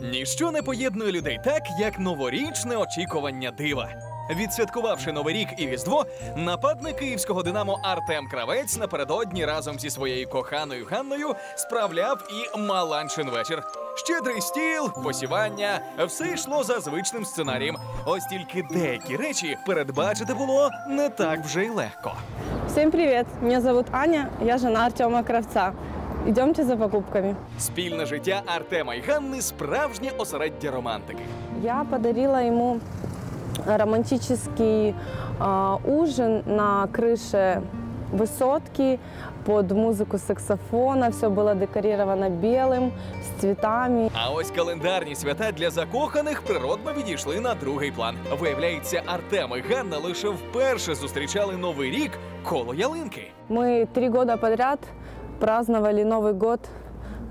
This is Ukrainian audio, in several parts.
Ніщо не поєднує людей так, як новорічне очікування дива. Відсвяткувавши Новий рік і Різдво, нападник київського динамо Артем Кравець напередодні разом зі своєю коханою Ганною справляв і маланчин вечір. Щедрий стіл, посівання, все йшло за звичним сценарієм. Ось тільки деякі речі передбачити було не так вже й легко. Всем привет! Меня зовут Аня, я жена Артема Кравца. Идемте за покупками. Спільне життя Артема і Ганни справжнє осереддя романтики. Я подарила ему романтический а, ужин на крыше высотки под музыку саксофона. Все было декорировано белым, с цветами. А ось календарні свята для закоханих природно відійшли на другий план. Виявляється, Артем і Ганна лише вперше зустрічали новий рік коло ялинки. Мы три года подряд праздновали Новый год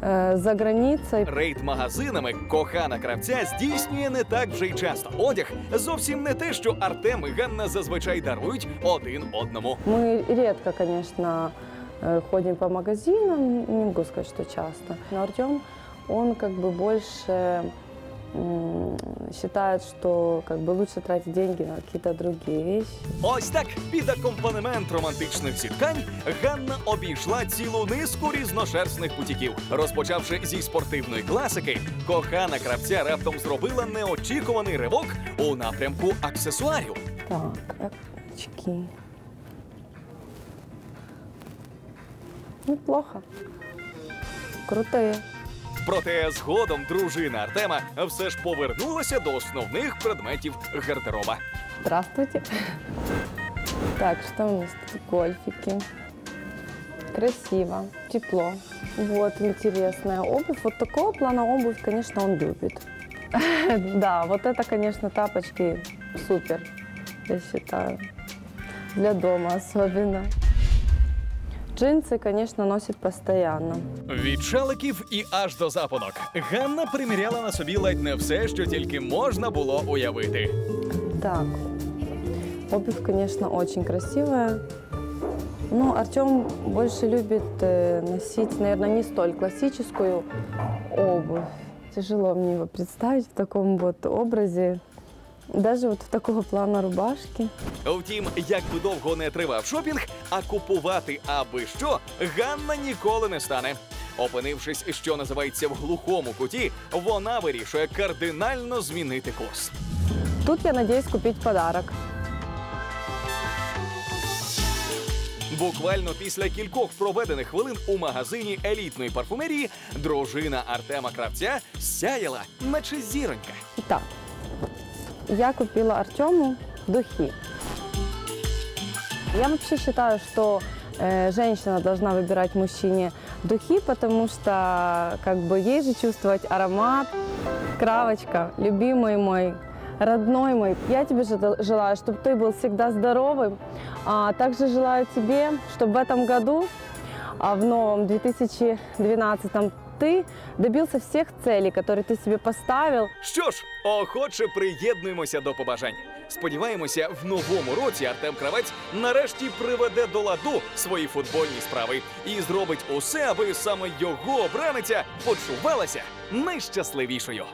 э, за границей. Рейд магазинами кохана кравця здійснює не так вже й часто. Одяг зовсім не те, що Артем і Ганна зазвичай дарують один одному. Мы редко, конечно, э, ходим по магазинам, не могу сказать, что часто. Но Артем, он как бы больше м, считает, что как бы лучше тратить деньги на какие-то другие вещи. Ось так під акомпанемент романтичних зіткань Ганна обійшла цілу низку різношерстних бутіків. Розпочавши зі спортивної класики, кохана кравця раптом зробила неочікуваний ривок у напрямку аксесуарів. Так, очки. Неплохо. Крутые. Проте згодом дружина Артема все ж повернулася до основних предметів гардероба. Здравствуйте. Так, что у нас тут? Гольфики. Красиво, тепло. Вот интересная обувь. Вот такого плана обувь, конечно, он любит. Да, вот это, конечно, тапочки супер, я считаю. Для дома особенно. Джинсы, конечно, носит постоянно. Від шаликів і аж до запонок Ганна приміряла на собі ледь не все, що тільки можна було уявити. Так, обувь, конечно, очень красивая. Но Артем больше любит э, носить, наверное, не столь классическую обувь. Тяжело мне его представить в таком вот образе. Даже вот в такого плана рубашки. Втім, як би довго не тривав шопінг, а купувати аби що Ганна ніколи не стане. Опинившись, що називається в глухому куті, вона вирішує кардинально змінити курс. Тут я надеюсь купить подарок. Буквально після кількох проведених хвилин у магазині елітної парфумерії дружина Артема Кравця сяяла, наче зіронька. Итак, я купила Артему духи. Я вообще считаю, что э, женщина должна выбирать мужчине духи, потому что как бы ей же чувствовать аромат. Кравочка, любимый мой, родной мой, я тебе же- желаю, чтобы ты был всегда здоровым. А также желаю тебе, чтобы в этом году, а в новом 2012 ты добился всех целей, которые ты себе поставил. Що ж, охоче приєднуємося до побажань. Сподіваємося, в новому році Артем Кравець нарешті приведе до ладу свої футбольні справи і зробить усе, аби саме його обраниця почувалася найщасливішою.